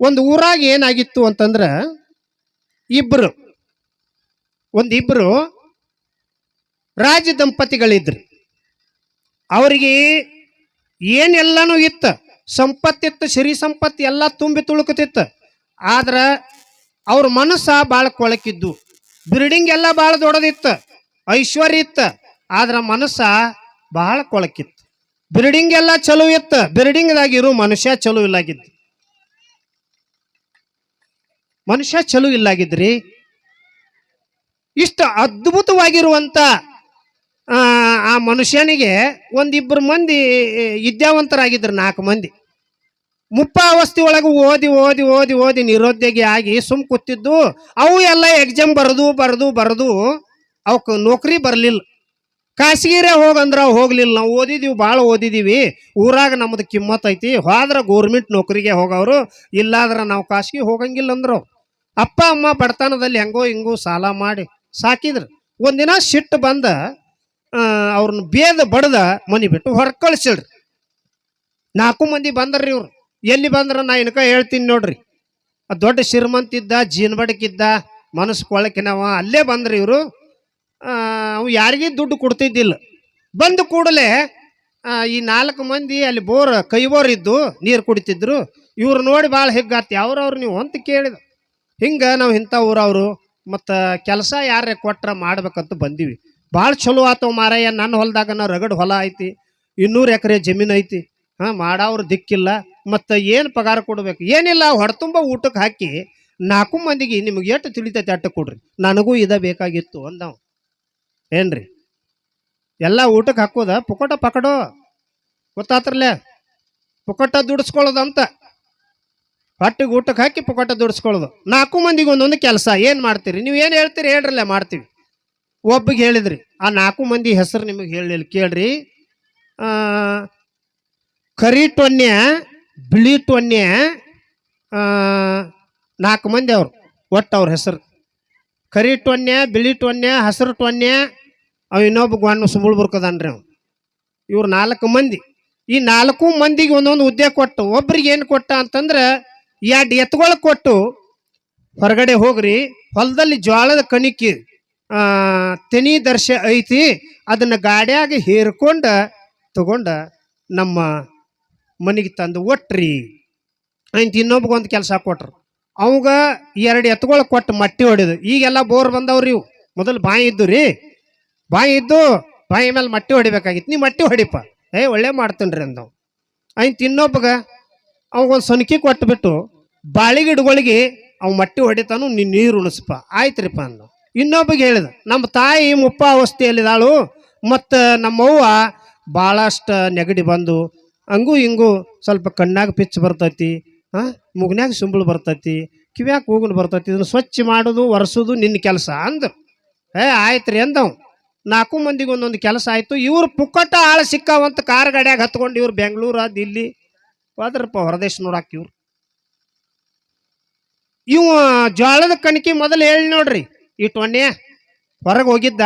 ಒಂದು ಊರಾಗ ಏನಾಗಿತ್ತು ಅಂತಂದ್ರೆ ಇಬ್ಬರು ಒಂದಿಬ್ಬರು ರಾಜ ದಂಪತಿಗಳಿದ್ರು. ಅವರಿಗೆ ಏನೆಲ್ಲನೂ ಇತ್ತ, ಸಂಪತ್ತಿತ್ತು, ಸಿರಿ ಸಂಪತ್ತು ಎಲ್ಲ ತುಂಬಿ ತುಳುಕುತ್ತಿತ್ತು. ಆದ್ರೆ ಅವ್ರ ಮನಸ್ಸ ಭಾಳ ಕೊಳಕಿದ್ದು. ಬಿಲ್ಡಿಂಗ್ ಎಲ್ಲ ಭಾಳ ದೊಡ್ಡದಿತ್ತು, ಐಶ್ವರ್ಯ ಇತ್ತು, ಆದ್ರೆ ಮನಸ್ಸ ಭಾಳ ಕೊಳಕಿತ್ತು. ಬಿಲ್ಡಿಂಗ್ ಎಲ್ಲ ಚಲೋ ಇತ್ತು, ಬಿಲ್ಡಿಂಗ್ದಾಗ ಇರೋ ಮನುಷ್ಯ ಚಲೋ ಇಲ್ಲಾಗಿದ್ದು. ಮನುಷ್ಯ ಚಲೋ ಇಲ್ಲಾಗಿದ್ರಿ? ಇಷ್ಟು ಅದ್ಭುತವಾಗಿರುವಂತ ಆ, ಮನುಷ್ಯನಿಗೆ ಒಂದಿಬ್ಬರು ಮಂದಿ ವಿದ್ಯಾವಂತರಾಗಿದ್ರು ನಾಲ್ಕು ಮಂದಿ. ಮುಪ್ಪಾವಸ್ಥೆ ಒಳಗೆ ಓದಿ ಓದಿ ಓದಿ ಓದಿ ನಿರುದ್ಯೋಗಿ ಆಗಿ ಸುಮ್ ಕೂತಿದ್ದು ಅವು ಎಲ್ಲ ಎಕ್ಸಾಮ್ ಬರೆದು ಬರೆದು ಬರೆದು ಅವಕ್ಕೆ ನೌಕರಿ ಬರಲಿಲ್ಲ. ಖಾಸಗಿರೇ ಹೋಗಂದ್ರ ಹೋಗ್ಲಿಲ್ಲ. ನಾವು ಓದಿದೀವಿ ಭಾಳ ಓದಿದ್ದೀವಿ ಊರಾಗ ನಮ್ದು ಕಿಮ್ಮತ್ ಐತಿ ಹೋದ್ರ ಗೋರ್ಮೆಂಟ್ ನೌಕರಿಗೆ ಹೋಗವ್ರು. ಇಲ್ಲಾದ್ರೆ ನಾವು ಖಾಸಗಿ ಹೋಗಂಗಿಲ್ಲ ಅಂದ್ರು. ಅಪ್ಪ, ಅಮ್ಮ ಬಡತನದಲ್ಲಿ ಹೆಂಗೋ ಹಿಂಗೋ ಸಾಲ ಮಾಡಿ ಸಾಕಿದ್ರು. ಒಂದಿನ ಸಿಟ್ಟು ಬಂದ ಅವ್ರನ್ನ ಬೇದ ಬಡ್ದ ಮನಿ ಬಿಟ್ಟು ಹೊರ ಕಳಿಸಿಡ್ರಿ ನಾಲ್ಕು ಮಂದಿ ಬಂದ್ರಿ ಇವ್ರು. ಎಲ್ಲಿ ಬಂದ್ರ ನಾ ಇನ್ಕ ಹೇಳ್ತೀನಿ ನೋಡ್ರಿ. ದೊಡ್ಡ ಶ್ರೀಮಂತ ಇದ್ದ ಜೀನ್ ಬಡಕಿದ್ದ, ಮನಸ್ಸು ಕೊಳಕಿನವ, ಅಲ್ಲೇ ಬಂದ್ರಿ ಇವರು. ಅವು ಯಾರಿಗೂ ದುಡ್ಡು ಕೊಡ್ತಿದ್ದಿಲ್ಲ. ಬಂದ ಕೂಡಲೇ ಈ ನಾಲ್ಕು ಮಂದಿ ಅಲ್ಲಿ ಬೋರ್ ಕೈ ಬೋರ್ ಇದ್ದು ನೀರು ಕುಡಿತಿದ್ರು. ಇವ್ರು ನೋಡಿ ಭಾಳ ಹೆಗ್ಗಾತಿ. ಅವ್ರವ್ರು ನೀವು ಅಂತ ಕೇಳಿದ ಹಿಂಗೆ ನಾವು ಇಂಥ ಊರವರು ಮತ್ತು ಕೆಲಸ ಯಾರೇ ಕೊಟ್ರೆ ಮಾಡ್ಬೇಕಂತ ಬಂದೀವಿ. ಭಾಳ ಚಲೋ ಆತವ ಮಾರಯ್ಯ ನನ್ನ ಹೊಲದಾಗ ನಾವು ರಗಡ್ ಹೊಲ ಐತಿ, ಇನ್ನೂರು ಎಕರೆ ಜಮೀನು ಐತಿ, ಹಾಂ, ಮಾಡವ್ರು ದಿಕ್ಕಿಲ್ಲ, ಮತ್ತು ಏನು ಪಗಾರ ಕೊಡ್ಬೇಕು? ಏನಿಲ್ಲ ಹೊಡೆತುಂಬ ಊಟಕ್ಕೆ ಹಾಕಿ ನಾಲ್ಕು ಮಂದಿಗೆ ನಿಮ್ಗೆ ಎಷ್ಟು ತಿಳಿತೈತೆ ಅಟ್ಟ ಕೊಡ್ರಿ. ನನಗೂ ಇದ ಬೇಕಾಗಿತ್ತು ಅಂದವ. ಏನ್ರಿ? ಎಲ್ಲ ಊಟಕ್ಕೆ ಹಾಕೋದ? ಪುಕಟ ಪಕಡೋ? ಗೊತ್ತಾತ್ರಲ್ಲೇ ಪುಕಟ ದುಡಿಸ್ಕೊಳ್ಳೋದಂತ. ಹೊಟ್ಟಿಗೆ ಊಟಕ್ಕೆ ಹಾಕಿ ಪುಕಟ ದುಡಿಸ್ಕೊಳ್ಳೋದು. ನಾಲ್ಕು ಮಂದಿಗೆ ಒಂದೊಂದು ಕೆಲಸ. ಏನು ಮಾಡ್ತೀರಿ? ನೀವು ಏನು ಹೇಳ್ತೀರಿ ಹೇಳ್ರಲ್ಲ ಮಾಡ್ತೀವಿ. ಒಬ್ಬಗೆ ಹೇಳಿದ್ರಿ. ಆ ನಾಲ್ಕು ಮಂದಿ ಹೆಸರು ನಿಮಗೆ ಹೇಳಿಲ್ಲ ಕೇಳ್ರಿ. ಕರಿ ಟೊನ್ಯ ಬಿಳಿ ಟೊನ್ಯ ಆ, ನಾಲ್ಕು ಮಂದಿ ಅವರು. ಒಟ್ಟು ಅವ್ರ ಹೆಸರು. ಕರಿ ಟೊನ್ಯ ಬಿಳಿ ಟೊನ್ಯ ಹಸಿರು ಟೊನ್ಯ ಅವ ಇನ್ನೊಬ್ಬ ಗಣ್ಣು ಸುಂಬಳು ಬರ್ಕದನ್ರಿ ಅವ್ ಇವ್ರು ನಾಲ್ಕು ಮಂದಿ. ಈ ನಾಲ್ಕು ಮಂದಿಗೆ ಒಂದೊಂದು ಹುದ್ದೆ ಕೊಟ್ಟು ಒಬ್ರಿಗೆ ಏನು ಕೊಟ್ಟ ಅಂತಂದ್ರೆ ಎರಡು ಎತ್ತುಗಳು ಕೊಟ್ಟು ಹೊರಗಡೆ ಹೋಗ್ರಿ, ಹೊಲದಲ್ಲಿ ಜ್ವಾಳದ ಕಣಿಕಿ ತೆನಿ ದರ್ಶ ಐತಿ, ಅದನ್ನ ಗಾಡಿಯಾಗಿ ಹೇರ್ಕೊಂಡ ತಗೊಂಡ ನಮ್ಮ ಮನೆಗೆ ತಂದು ಒಟ್ರಿ. ಅಂತ ಇನ್ನೊಬ್ಬ ಒಂದು ಕೆಲಸ ಕೊಟ್ರು. ಅವಾಗ ಎರಡು ಎತ್ತುಗಳು ಕೊಟ್ಟು ಮಟ್ಟಿ ಹೊಡೆದು ಈಗೆಲ್ಲ ಬೋರ್ ಬಂದವ್ರಿ ಇವು. ಮೊದಲು ಬಾಯಿ ಇದ್ದು ರೀ. ಬಾಯಿ ಇದ್ದು ಬಾಯಿ ಮೇಲೆ ಮಟ್ಟಿ ಹೊಡಿಬೇಕಾಗಿತ್ತು. ನೀ ಮಟ್ಟಿ ಹೊಡಿಪ ಏ, ಒಳ್ಳೆ ಮಾಡ್ತೀನಿ ರೀ ಅಂದವ್. ಅಂತ ಇನ್ನೊಬ್ಬಗ ಅವಂಗೊಂದು ಸೊನಕಿ ಕೊಟ್ಟುಬಿಟ್ಟು ಬಾಳಿ ಗಿಡಗಳಿಗೆ ಅವ್ ಮಟ್ಟಿ ಹೊಡಿತಾನು ನೀ ನೀರು ಉಣಿಸ್ಪ. ಆಯ್ತ್ರಿಪ್ಪ ಅಂದ ಇನ್ನೊಬ್ಬಗೆ ಹೇಳಿದ ನಮ್ಮ ತಾಯಿ ಮುಪ್ಪ ಅವಸ್ಥೆಯಲ್ಲಿದ್ದಾಳು ಮತ್ತು ನಮ್ಮವ್ವ ಭಾಳಷ್ಟು ನೆಗಡಿ ಬಂದು, ಹಂಗೂ ಹಿಂಗೂ ಸ್ವಲ್ಪ ಕಣ್ಣಾಗ ಪಿಚ್ ಬರ್ತೈತಿ ಹಾಂ ಮುಗ್ನ್ಯಾಗ ಸುಂಬಳು ಬರ್ತೈತಿ ಕಿವ್ಯಾಗ ಕೂಗುನ್ ಬರ್ತೈತಿ ಇದನ್ನು ಸ್ವಚ್ಛ ಮಾಡೋದು, ಒರೆಸೋದು ನಿನ್ನ ಕೆಲಸ ಅಂದ್ರು ಏ ಆಯ್ತು ರೀ ಅಂದವ್. ನಾಲ್ಕು ಮಂದಿಗೆ ಒಂದೊಂದು ಕೆಲಸ ಆಯಿತು. ಇವ್ರು ಪುಕ್ಕಟ ಆಳ ಸಿಕ್ಕಾವಂತ ಕಾರ್ ಗಾಡಿಯಾಗ ಹತ್ಕೊಂಡು ಇವ್ರು ಬೆಂಗಳೂರ, ದಿಲ್ಲಿ ಹೋದ್ರಪ್ಪ ಹೊರದೇಶ ನೋಡಾಕ ಇವ್ರು. ಇವ ಜೋಳದ ಕಣಕಿ ಮೊದಲು ಹೇಳಿ ನೋಡ್ರಿ. ಈ ಟೊನ್ನೆ ಹೊರಗೆ ಹೋಗಿದ್ದ.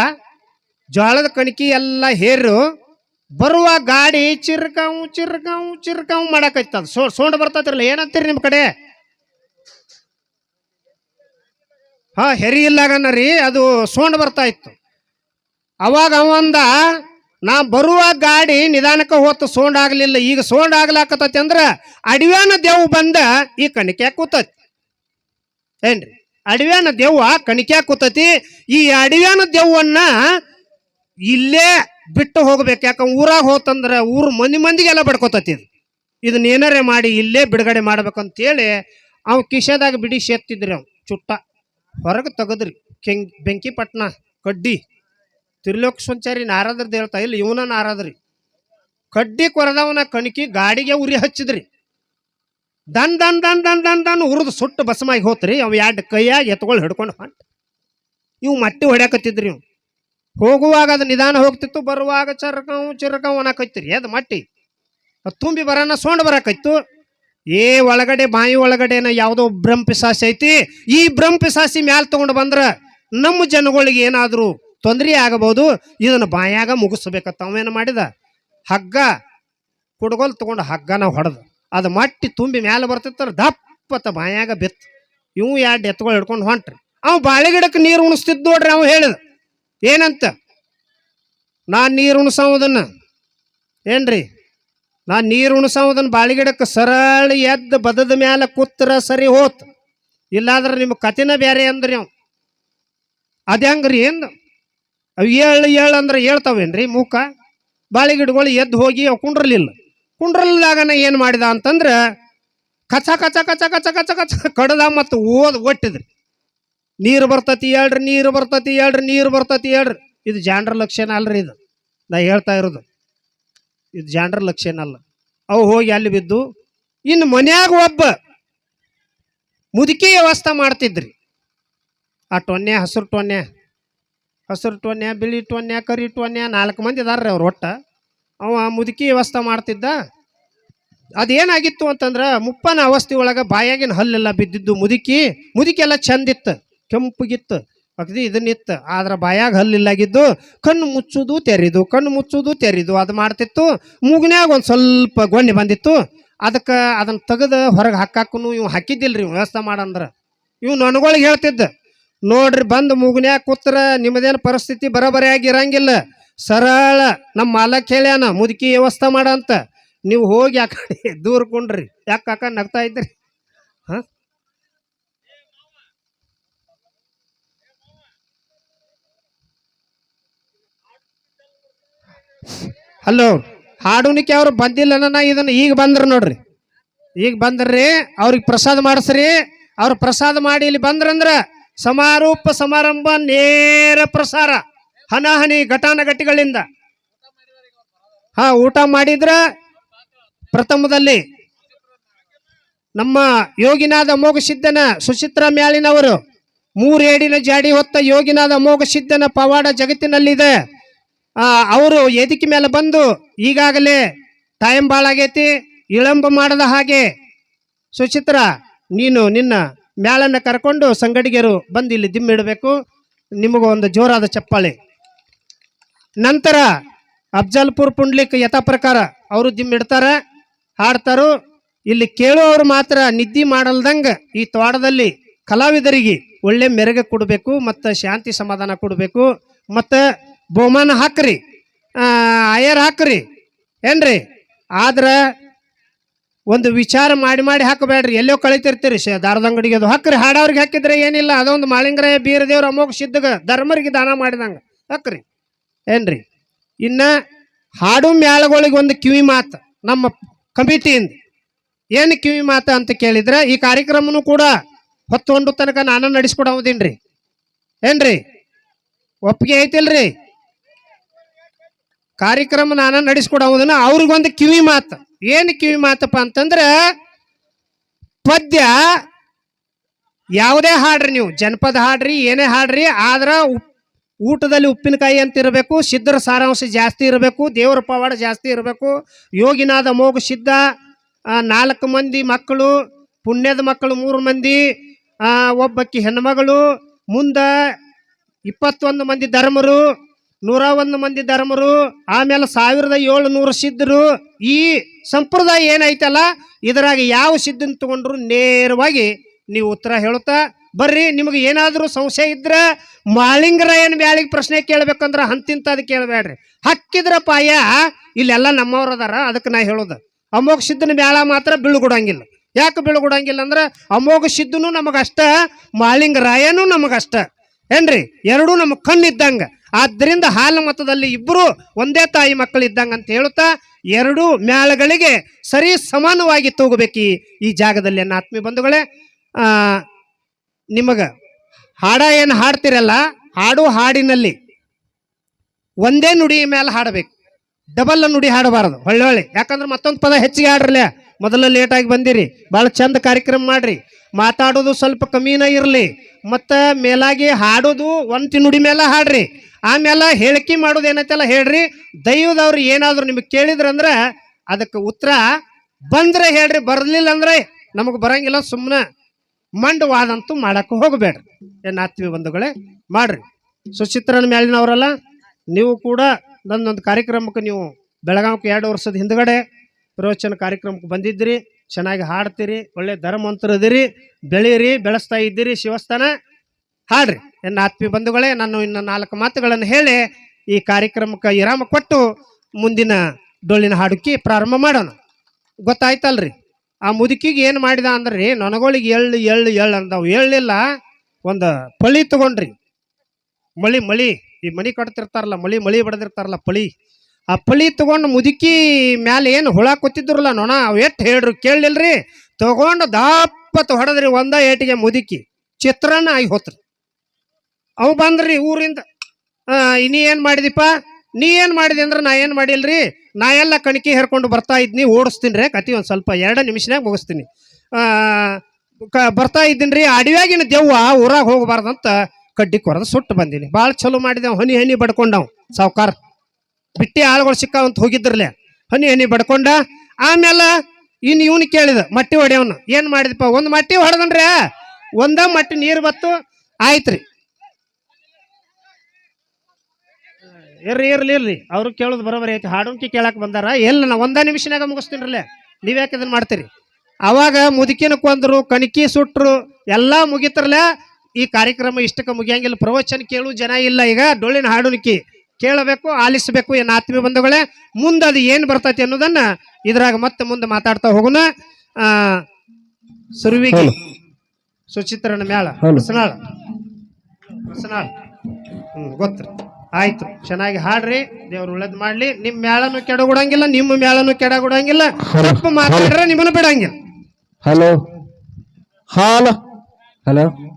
ಜೋಳದ ಕಣಕಿ ಎಲ್ಲ ಹೇರು ಬರುವ ಗಾಡಿ ಚಿರ್ಕಾವು ಚಿರ್ಕಾವು ಚಿರ್ಕಾವು ಮಾಡಕೈತದ ಸೋ, ಸೋಂಡ್ ಬರ್ತೈತ್ರಲ್ಲ, ಏನಂತೀರಿ ನಿಮ್ಮ ಕಡೆ? ಹಾ, ಹೆರಿ ಇಲ್ಲಾಗನ ರೀ, ಅದು ಸೋಂಡ್ ಬರ್ತಾ ಇತ್ತು. ಅವಾಗ ಅವಂದ ನಾ ಬರುವ ಗಾಡಿ ನಿಧಾನಕ್ಕೆ ಹೋತು, ಸೋಂಡ್ ಆಗ್ಲಿಲ್ಲ. ಈಗ ಸೋಂಡ್ ಆಗ್ಲಾಕತ್ತೈತಿ ಅಂದ್ರ ಅಡವ್ಯಾನ ದೇವ್ ಬಂದ, ಈ ಕಣಿಕೆ ಕೂತೈತಿ. ಏನ್ರಿ? ಅಡವ್ಯಾನ ದೇವ್ವ ಕಣಿಕೆ ಕೂತತಿ. ಈ ಅಡವ್ಯಾನ ದೇವನ್ನ ಇಲ್ಲೇ ಬಿಟ್ಟು ಹೋಗ್ಬೇಕು. ಯಾಕಂದ್ರೆ ಊರಾಗ ಹೋತಂದ್ರ ಊರ್ ಮಂದಿ ಮಂದಿಗೆಲ್ಲ ಬಡ್ಕೋತೈತಿ ಇದು. ಇದನ್ನ ಏನಾರೇ ಮಾಡಿ ಇಲ್ಲೇ ಬಿಡುಗಡೆ ಮಾಡ್ಬೇಕಂತೇಳಿ ಅವ್ ಕಿಶೆದಾಗ ಬಿಡಿ ಸೇತ್ತಿದ್ರಿ ಅವ್. ಚುಟ್ಟ. ಹೊರಗೆ ತೆಗದ್ರಿ. ಕೆಂಗ್ ಬೆಂಕಿಪಟ್ಟಣ ಕಡ್ಡಿ. ತಿರ್ಲೋಕ ಸಂಚಾರಿ ನಾರದ್ರದ್ದು ಹೇಳ್ತಾ ಇಲ್ಲ ಇವನ ನಾರದ್ರಿ. ಕಡ್ಡಿ ಕೊರದವನ ಕಣಕಿ ಗಾಡಿಗೆ ಉರಿ ಹಚ್ಚಿದ್ರಿ. ದನ್ ದನ್ ದನ್ ದನ್ ದನ್ ದನ್ ಉರಿದು ಸುಟ್ಟು ಬಸಮಾಗಿ ಹೋತ್ರಿ. ಅವ್ ಎರಡು ಕೈಯಾಗಿ ಎತ್ಕೊಂಡು ಹಿಡ್ಕೊಂಡು ಹೊಂಟ. ಇವು ಮಟ್ಟಿ ಹೊಡ್ಯಾಕತ್ತಿದ್ರಿ ಇವ್. ಹೋಗುವಾಗ ಅದು ನಿಧಾನ ಹೋಗ್ತಿತ್ತು, ಬರುವಾಗ ಚರ್ಕವು, ಚಿರಕವು ಅನ್ನಕೈತ್ರಿ ಅದು ಮಟ್ಟಿ. ಅದು ತುಂಬಿ ಬರೋಣ ಸೋಂಡ್ ಬರಕೈತು ಏ ಒಳಗಡೆ, ಬಾಯಿ ಒಳಗಡೆನ ಯಾವುದೋ ಬ್ರಹ್ಮ ಪಿಸಾಸಿ ಐತಿ. ಈ ಬ್ರಹ್ಮ ಪಿಸಾಸಿ ಮ್ಯಾಲ್ ತಗೊಂಡು ಬಂದ್ರ ನಮ್ಮ ಜನಗಳಿಗೆ ಏನಾದರೂ ತೊಂದರೆ ಆಗಬಹುದು, ಇದನ್ನು ಬಾಯಾಗ ಮುಗಿಸ್ಬೇಕ ಅವೇನು ಮಾಡಿದ? ಹಗ್ಗ, ಕುಡ್ಗೋಲ್ ತಗೊಂಡು ಹಗ್ಗನ ಹೊಡೆದು. ಅದು ಮಟ್ಟಿ ತುಂಬಿ ಮ್ಯಾಲೆ ಬರ್ತಿತ್ತಾರ ದಪ್ಪತ್ತ ಬಾಯಾಗ ಬಿತ್ತು. ಇವು ಎರಡು ಎತ್ತುಗಳು ಹಿಡ್ಕೊಂಡು ಹೊಂಟ್ರಿ. ಅವ್ ಬಾಳೆ ಗಿಡಕ್ಕೆ ನೀರು ಉಣಿಸ್ತಿದ್ ನೋಡ್ರಿ ಅವ ಹೇಳಿದ. ಏನಂತ? ನಾ ನೀರು ಉಣಿಸೋದನ್ನ ಏನ್ರಿ? ನಾ ನೀರು ಉಣಿಸೋದನ್ನ ಬಾಳೆ ಗಿಡಕ್ಕೆ ಸರಳ ಎದ್ದು ಬದದ ಮ್ಯಾಲೆ ಕೂತ್ರ ಸರಿ ಹೋತ್. ಇಲ್ಲಾದ್ರೆ ನಿಮ್ಮ ಕತಿನ ಬೇರೆ ಅಂದ್ರಿ ಅವ್. ಅದ ಹೆಂಗ್ರಿ ಏನ್? ಅವು ಏಳು ಏಳು ಅಂದ್ರೆ ಹೇಳ್ತಾವೇನ್ರಿ? ಮೂಕ? ಬಾಳೆ ಗಿಡಗಳು ಎದ್ದು ಹೋಗಿ ಅವು ಕುಂಡ್ರಲಿಲ್ಲ. ಕುಂಡ್ರಲ್ದಾಗ ನಾ ಏನು ಮಾಡಿದ ಅಂತಂದ್ರೆ ಕಚ ಕಚ ಕಚ ಕಚ ಕಚ ಕಚ ಕಡದ ಮತ್ತು ಓದ್ ಒಟ್ಟಿದ್ರಿ. ನೀರು ಬರ್ತತಿ ಹೇಳ್ರಿ, ನೀರು ಬರ್ತತಿ ಹೇಳ್ರಿ, ನೀರು ಬರ್ತತಿ ಹೇಳ್ರಿ. ಇದು ಜಾಂಡ್ರ ಲಕ್ಷಣ ಅಲ್ರಿ ಇದು. ನಾ ಹೇಳ್ತಾ ಇರೋದು. ಇದು ಜಾಂಡ್ರ ಲಕ್ಷಣ ಅಲ್ಲ. ಅವು ಹೋಗಿ ಅಲ್ಲಿ ಬಿದ್ದು ಇನ್ನು ಮನ್ಯಾಗ ಒಬ್ಬ ಮುದುಕಿ ವ್ಯವಸ್ಥೆ ಮಾಡ್ತಿದ್ರಿ. ಆ ಟೊನ್ನೆ ಹಸಿರು ಟೊನ್ನೆ ಹಸಿರು ಟೊನ್ಯ, ಬಿಳಿ ಟೊನ್ಯ, ಕರಿ ಟೊನ್ಯ ನಾಲ್ಕು ಮಂದಿ ಇದಾರ್ರಿ ಅವ್ರು ಒಟ್ಟ. ಅವ ಮುದುಕಿ ವ್ಯವಸ್ಥೆ ಮಾಡ್ತಿದ್ದ. ಅದೇನಾಗಿತ್ತು ಅಂತಂದ್ರೆ ಮುಪ್ಪನ ಅವಸ್ಥೆ ಒಳಗೆ ಬಾಯಾಗಿನ ಹಲ್ಲೆಲ್ಲ ಬಿದ್ದಿದ್ದು ಮುದುಕಿ. ಮುದುಕಿ ಎಲ್ಲ ಚಂದಿತ್ತು, ಕೆಂಪಗಿತ್ತು, ಅಗದಿ ಇದನ್ನಿತ್ತು. ಆದ್ರೆ ಬಾಯಾಗ ಹಲ್ಲಿಲ್ಲಾಗಿದ್ದು, ಕಣ್ಣು ಮುಚ್ಚುದು ತೆರಿದು, ಕಣ್ಣು ಮುಚ್ಚುದು ತೆರಿದು ಅದು ಮಾಡ್ತಿತ್ತು. ಮೂಗ್ನ್ಯಾಗ ಒಂದು ಸ್ವಲ್ಪ ಗೊಂಡೆ ಬಂದಿತ್ತು. ಅದಕ್ಕೆ ಅದನ್ನ ತೆಗೆದು ಹೊರಗೆ ಹಾಕಾಕು ಇವ್ ಹಾಕಿದ್ದಿಲ್ರಿ ವ್ಯವಸ್ಥೆ ಮಾಡಂದ್ರ. ಇವ್ ನನಗಳಿಗೆ ಹೇಳ್ತಿದ್ದ. ನೋಡ್ರಿ ಬಂದು ಮುಗುನ್ಯಾಗ ಕೂತ್ರ ನಿಮ್ಮದೇನು ಪರಿಸ್ಥಿತಿ ಬರೋಬರಿಯಾಗಿ ಇರಂಗಿಲ್ಲ ಸರಳ ನಮ್ಮ ಮಾಲಕ್ ಹೇಳ್ಯಾನ, ಮುದುಕಿ ವ್ಯವಸ್ಥೆ ಮಾಡ ಅಂತ. ನೀವು ಹೋಗಿ ಕಡೆ ದೂರ ಕೊಂಡ್ರಿ. ಯಾಕೆ ಕಾಕ ನಗ್ತಾ ಇದ್ರಿ? ಹ? ಹಲೋ ಹಾಡುನಿಕೆ ಅವ್ರು ಬಂದಿಲ್ಲ ನಾ ಇದನ್ನ ಈಗ ಬಂದ್ರ ನೋಡ್ರಿ. ಈಗ ಬಂದ್ರಿ, ಅವ್ರಿಗೆ ಪ್ರಸಾದ ಮಾಡಿಸ್ರಿ. ಅವ್ರು ಪ್ರಸಾದ ಮಾಡಿ ಇಲ್ಲಿ ಬಂದ್ರಂದ್ರ ಸಮಾರೋಪ ಸಮಾರಂಭ ನೇರ ಪ್ರಸಾರ ಹನಹನಿ ಘಟಾನುಘಟಿಗಳಿಂದ. ಹಾ, ಊಟ ಮಾಡಿದ್ರ ಪ್ರಥಮದಲ್ಲಿ ನಮ್ಮ ಯೋಗಿನಾದ ಅಮೋಘ ಸಿದ್ಧನ ಸುಚಿತ್ರ ಮ್ಯಾಲಿನವರು ಮೂರೇಡಿನ ಜಾಡಿ ಹೊತ್ತ ಯೋಗಿನಾದ ಅಮೋಘ ಸಿದ್ಧನ ಪವಾಡ ಜಗತ್ತಿನಲ್ಲಿದೆ. ಆ, ಅವರು ಎದಿಕೆ ಮೇಲೆ ಬಂದು ಈಗಾಗಲೇ ಟೈಮ್ ಭಾಳ ಆಗೈತಿ ಮಾಡದ ಹಾಗೆ ಸುಚಿತ್ರ, ನೀನು ನಿನ್ನ ಮ್ಯಾಳನ್ನ ಕರ್ಕೊಂಡು ಸಂಗಡಿಗರು ಬಂದು ಇಲ್ಲಿ ದಿಮ್ಮಿಡಬೇಕು ನಿಮಗೂ ಒಂದು ಜೋರಾದ ಚಪ್ಪಾಳೆ. ನಂತರ ಅಫ್ಜಲ್ಪುರ್ ಪುಂಡ್ಲಿಕ್ ಯಥಾ ಪ್ರಕಾರ ಅವರು ದಿಮ್ಮಿಡ್ತಾರೆ ಹಾಡ್ತಾರೋ. ಇಲ್ಲಿ ಕೇಳುವವರು ಮಾತ್ರ ನಿದ್ದೆ ಮಾಡಲ್ದಂಗ ಈ ತೋಟದಲ್ಲಿ ಕಲಾವಿದರಿಗೆ ಒಳ್ಳೆ ಮೆರಗ ಕೊಡಬೇಕು, ಮತ್ತು ಶಾಂತಿ ಸಮಾಧಾನ ಕೊಡಬೇಕು. ಮತ್ತು ಬಹುಮಾನ ಹಾಕ್ರಿ ಆಯರ್ ಹಾಕ್ರಿ, ಏನ್ರಿ? ಆದ್ರ ಒಂದು ವಿಚಾರ ಮಾಡಿ ಮಾಡಿ ಹಾಕಬೇಡ್ರಿ. ಎಲ್ಲೋ ಕಳಿತಿರ್ತೀರಿ. ಶ ದಾರದ ಅಂಗಡಿಗೆ ಅದು ಹಾಕ್ರಿ. ಹಾಡೋರಿಗೆ ಹಾಕಿದ್ರೆ ಏನಿಲ್ಲ. ಅದೊಂದು ಮಾಳಿಂಗರಾಯ ಬೀರದೇವ್ರ ಅಮೋಘ ಸಿದ್ಧಗ ಧರ್ಮರಿಗೆ ದಾನ ಮಾಡಿದಂಗ. ಹಾಕ್ರಿ. ಏನ್ರಿ? ಇನ್ನ ಹಾಡು ಮ್ಯಾಳಗಳಿಗೆ ಒಂದು ಕಿವಿ ಮಾತು ನಮ್ಮ ಕಮಿಟಿಯಿಂದ ಏನು ಕಿವಿ ಮಾತು ಅಂತ ಕೇಳಿದ್ರೆ ಈ ಕಾರ್ಯಕ್ರಮನು ಕೂಡ ಹೊತ್ತೊಂಡು ತನಕ ನಾನು ನಡೆಸ್ಕೊಡೋದಿನ್ರಿ ಏನ್ರಿ? ಒಪ್ಪಿಗೆ ಐತಿಲ್ರಿ? ಕಾರ್ಯಕ್ರಮ ನಾನು ನಡೆಸ್ಕೊಡೋದನ್ನ ಅವ್ರಿಗೊಂದು ಕಿವಿ ಮಾತು. ಏನು ಕಿವಿ ಮಾತಪ್ಪ ಅಂತಂದ್ರೆ ಪದ್ಯ ಯಾವುದೇ ಹಾಡ್ರಿ ನೀವು, ಜನಪದ ಹಾಡ್ರಿ, ಏನೇ ಹಾಡ್ರಿ, ಆದ್ರೆ ಊಟದಲ್ಲಿ ಉಪ್ಪಿನಕಾಯಿ ಅಂತ ಇರಬೇಕು, ಸಿದ್ಧರ ಸಾರಾಂಶ ಜಾಸ್ತಿ ಇರಬೇಕು, ದೇವರ ಪವಾಡ ಜಾಸ್ತಿ ಇರಬೇಕು, ಯೋಗಿನಾದ ಮೋಗ ಸಿದ್ಧ ನಾಲ್ಕು ಮಂದಿ ಮಕ್ಕಳು, ಪುಣ್ಯದ ಮಕ್ಕಳು ಮೂರು ಮಂದಿ ಒಬ್ಬಕ್ಕಿ ಹೆಣ್ಮಗಳು, ಮುಂದೆ ಇಪ್ಪತ್ತೊಂದು ಮಂದಿ ಧರ್ಮರು ನೂರ ಒಂದು ಮಂದಿ ಧರ್ಮರು, ಆಮೇಲೆ ಸಾವಿರದ ಏಳುನೂರು ಸಿದ್ಧರು, ಈ ಸಂಪ್ರದಾಯ ಏನೈತಲ್ಲ, ಇದರಾಗ ಯಾವ ಸಿದ್ಧನ ತಗೊಂಡ್ರು ನೇರವಾಗಿ ನೀವು ಉತ್ತರ ಹೇಳುತ್ತಾ? ಬರ್ರಿ, ನಿಮಗೆ ಏನಾದರೂ ಸಂಶಯ ಇದ್ರೆ ಮಾಳಿಂಗರಾಯನ ಬ್ಯಾಳಿಗೆ ಪ್ರಶ್ನೆ ಕೇಳ್ಬೇಕಂದ್ರ ಅದು ಕೇಳಬೇಡ್ರಿ. ಹಕ್ಕಿದ್ರ ಪಾಯ, ಇಲ್ಲೆಲ್ಲ ನಮ್ಮವ್ರ ಅದಾರ, ಅದಕ್ಕೆ ನಾ ಹೇಳೋದು. ಅಮೋಘ ಸಿದ್ಧನ ಬ್ಯಾಳ ಮಾತ್ರ ಬೀಳ್ಗೊಡಂಗಿಲ್ಲ. ಯಾಕೆ ಬೀಳ್ಗೊಡಂಗಿಲ್ಲ ಅಂದ್ರೆ ಅಮೋಘ ಸಿದ್ಧನು ನಮಗಷ್ಟ, ಮಾಳಿಂಗರಾಯನೂ ನಮಗಷ್ಟ. ಏನ್ರಿ, ಎರಡೂ ನಮ್ಮ ಕಣ್ಣಿದ್ದಂಗ. ಆದ್ದರಿಂದ ಹಾಲು ಮತದಲ್ಲಿ ಇಬ್ಬರು ಒಂದೇ ತಾಯಿ ಮಕ್ಕಳು ಇದ್ದಂಗೆ ಅಂತ ಹೇಳುತ್ತಾ, ಎರಡು ಮ್ಯಾಳಗಳಿಗೆ ಸರಿ ಸಮಾನವಾಗಿ ತೂಗಬೇಕು ಈ ಜಾಗದಲ್ಲಿ ನನ್ನ ಆತ್ಮೀಯ ಬಂಧುಗಳೇ ನಿಮಗೆ ಹಾಡ ಏನು ಹಾಡ್ತಿರಲ್ಲ, ಹಾಡು ಹಾಡಿನಲ್ಲಿ ಒಂದೇ ನುಡಿ ಮೇಲೆ ಹಾಡಬೇಕು. ಡಬಲ್ ನುಡಿ ಹಾಡಬಾರದು, ಹೊಳ್ಳೆ ಹೊಳ್ಳೆ. ಯಾಕಂದ್ರೆ ಮತ್ತೊಂದು ಪದ ಹೆಚ್ಚಿಗೆ ಹಾಡ್ರಲ್ಲ ಮೊದಲ ಲೇಟಾಗಿ ಬಂದಿರಿ, ಭಾಳ ಚಂದ ಕಾರ್ಯಕ್ರಮ ಮಾಡ್ರಿ. ಮಾತಾಡೋದು ಸ್ವಲ್ಪ ಕಮ್ಮಿನ ಇರಲಿ, ಮತ್ತು ಮೇಲಾಗಿ ಹಾಡೋದು ಒಂದು ನುಡಿ ಮೇಲೆ ಹಾಡ್ರಿ. ಆಮೇಲೆ ಹೇಳಿಕೆ ಮಾಡೋದು ಏನೈತೆಲ್ಲ ಹೇಳ್ರಿ? ದೈವದವ್ರು ಏನಾದ್ರು ನಿಮಗೆ ಕೇಳಿದ್ರಂದ್ರೆ ಅದಕ್ಕೆ ಉತ್ತರ, ಬಂದ್ರೆ ಹೇಳ್ರಿ, ಬರಲಿಲ್ಲ ಅಂದ್ರೆ ನಮಗೆ ಬರಂಗಿಲ್ಲ ಸುಮ್ಮನೆ ಮಂಡವಾದಂತೂ ಮಾಡಕ್ಕೆ ಹೋಗಬೇಡ್ರಿ. ಏನು ಆತ್ಮೀಯ ಬಂಧುಗಳೇ, ಮಾಡ್ರಿ. ಸುಚಿತ್ರನ ಮೇಲಿನವರಲ್ಲ ನೀವು ಕೂಡ ನನ್ನೊಂದು ಕಾರ್ಯಕ್ರಮಕ್ಕೆ ನೀವು ಬೆಳಗಾವಿಗೆ ಎರಡು ವರ್ಷದ ಹಿಂದ್ಗಡೆ ಪ್ರವಚನ ಕಾರ್ಯಕ್ರಮಕ್ಕೆ ಬಂದಿದ್ರಿ ಚೆನ್ನಾಗಿ ಹಾಡ್ತೀರಿ, ಒಳ್ಳೆ ಧರ್ಮವಂತರದಿರಿ ಬೆಳೀರಿ ಬೆಳೆಸ್ತಾ ಇದ್ದೀರಿ ಶಿವಸ್ಥಾನ. ಹಾಡ್ರಿ. ನನ್ನ ಆತ್ಮೀಯ ಬಂಧುಗಳೇ, ನಾನು ಇನ್ನು ನಾಲ್ಕು ಮಾತುಗಳನ್ನು ಹೇಳಿ ಈ ಕಾರ್ಯಕ್ರಮಕ್ಕೆ ವಿರಾಮ ಕೊಟ್ಟು ಮುಂದಿನ ಡೊಳ್ಳಿನ ಹಾಡುಕಿ ಪ್ರಾರಂಭ ಮಾಡೋಣ. ಗೊತ್ತಾಯ್ತಲ್ರಿ? ಆ ಮುದುಕಿಗೆ ಏನು ಮಾಡಿದ ಅಂದ್ರೆ ನನಗಳಿಗೆ ಎಳ್ಳು ಎಳ್ಳು ಎಳ್ಳು ಅಂದವು. ಎಳ್ಳಿಲ್ಲ, ಒಂದು ಪಳಿ ತಗೊಂಡ್ರಿ. ಮಳಿ ಮಳಿ, ಈ ಮನಿ ಕಟ್ತಿರ್ತಾರಲ್ಲ, ಮಳಿ ಮಳಿ ಬಡದಿರ್ತಾರಲ್ಲ ಪಳಿ. ಆ ಪಳಿ ತಗೊಂಡು ಮುದುಕಿ ಮ್ಯಾಲೆ ಏನು ಹುಳ ಕೊತ್ತಿದ್ರಲ್ಲ ನೋಣ, ಅವು ಎಷ್ಟು ಹೇಳ್ರಿ ಕೇಳಲಿಲ್ರಿ? ತಗೊಂಡು ದಾಪತ್ ಹೊಡೆದ್ರಿ ಒಂದ ಏಟಿಗೆ ಮುದುಕಿ. ಚಿತ್ರಾನ್ನ ಆಗಿ ಹೋತ್ರಿ. ಅವು ಬಂದ್ರಿ ಊರಿಂದ. ನೀ ಏನು ಮಾಡಿದಿಪ್ಪ? ನೀ ಏನು ಮಾಡಿದೆ ಅಂದ್ರೆ ನಾ ಏನು ಮಾಡಿಲ್ರಿ? ನಾ ಎಲ್ಲ ಕಣಕಿ ಹೇರ್ಕೊಂಡು ಬರ್ತಾ ಇದ್ನಿ, ಓಡಿಸ್ತೀನಿ ರೀ. ಕತಿ ಒಂದು ಸ್ವಲ್ಪ ಎರಡು ನಿಮಿಷನಾಗ ಮುಗಿಸ್ತೀನಿ. ಕ, ಬರ್ತಾ ಇದ್ದೀನಿ ರೀ ಅಡವ್ಯಾಗಿನ ದೆವ್ವ ಊರಾಗ ಹೋಗಬಾರ್ದಂತ ಕಡ್ಡಿ ಕೊರೆದು ಸುಟ್ಟು ಬಂದೀನಿ. ಭಾಳ ಚಲೋ ಮಾಡಿದೆ ಹನಿ ಹನಿ ಬಡ್ಕೊಂಡವ್ ಸಾವ್ಕಾರ. ಬಿಟ್ಟಿ ಆಳುಗಳು ಸಿಕ್ಕಾವಂತ ಹೋಗಿದ್ರಲ್ಲೇ. ಹನಿ ಹನಿ ಬಡ್ಕೊಂಡ. ಆಮೇಲೆ ಇನ್ನು ಇವನು ಕೇಳಿದ, ಮಟ್ಟಿ ಹೊಡೆಯವನು. ಏನು ಮಾಡಿದಪ್ಪ ಒಂದು ಮಟ್ಟಿ ಹೊಡೆದನ್ರಿ. ಒಂದ ಮಟ್ಟಿ ನೀರು ಬತ್ತು. ಆಯ್ತ್ರಿ. ಇರ್ರಿ ಇರ್ಲಿ ಇರ್ಲಿ. ಅವ್ರು ಕೇಳೋದು ಬರೋಬರಿ ಐತಿ. ಹಾಡುಂಕಿ ಕೇಳಕ್ ಬಂದಾರ. ಎಲ್ಲ ನಾ ಒಂದ ನಿಮಿಷನಾಗ ಮುಗಿಸ್ತೀನಿರಲ್ಲ? ನೀವ್ ಯಾಕೆ ಇದನ್ನ ಮಾಡ್ತೀರಿ? ಅವಾಗ ಮುದುಕಿನ ಕೊಂದರು ಕಣಕಿ ಸುಟ್ರು ಎಲ್ಲಾ ಮುಗಿತ್ರಲ್ಲ ಈ ಕಾರ್ಯಕ್ರಮ ಇಷ್ಟಕ್ಕೆ ಮುಗಿಯಂಗಿಲ್ಲ. ಪ್ರವಚನ ಕೇಳು ಜನ ಇಲ್ಲ ಈಗ. ಡೊಳ್ಳಿನ ಹಾಡುನಿಕಿ ಕೇಳಬೇಕು ಆಲಿಸಬೇಕು ಏನು ಆತ್ಮೀಯ ಬಂಧುಗಳೇ. ಮುಂದೆ ಅದು ಏನು ಬರ್ತೈತಿ ಅನ್ನೋದನ್ನ ಇದ್ರಾಗ ಮತ್ತೆ ಮುಂದೆ ಮಾತಾಡ್ತಾ ಹೋಗೋಣ ಸುರುವಿಗೆ ಸುಚಿತ್ರನ ಮ್ಯಾಳ. ಹೊಸನಾಳ ಹೊಸನಾಳ ಹ್ಮ್ ಗೊತ್ತು ಆಯ್ತು. ಚೆನ್ನಾಗಿ ಹಾಡ್ರಿ. ದೇವ್ರು ಉಳದ್ ಮಾಡ್ಲಿ. ನಿಮ್ ಮ್ಯಾಳನು ಕೆಡಗುಡಂಗಿಲ್ಲ ನಿಮ್ಮ ಮ್ಯಾಳನು ಕೆಡಗುಡಂಗಿಲ್ಲ. ತಪ್ಪು ಮಾತಾಡ್ರೆ ನಿಮ್ಮನ್ನು ಬಿಡಂಗಿಲ್ಲ. ಹಲೋ. ಹಾಲ. ಹಲೋ.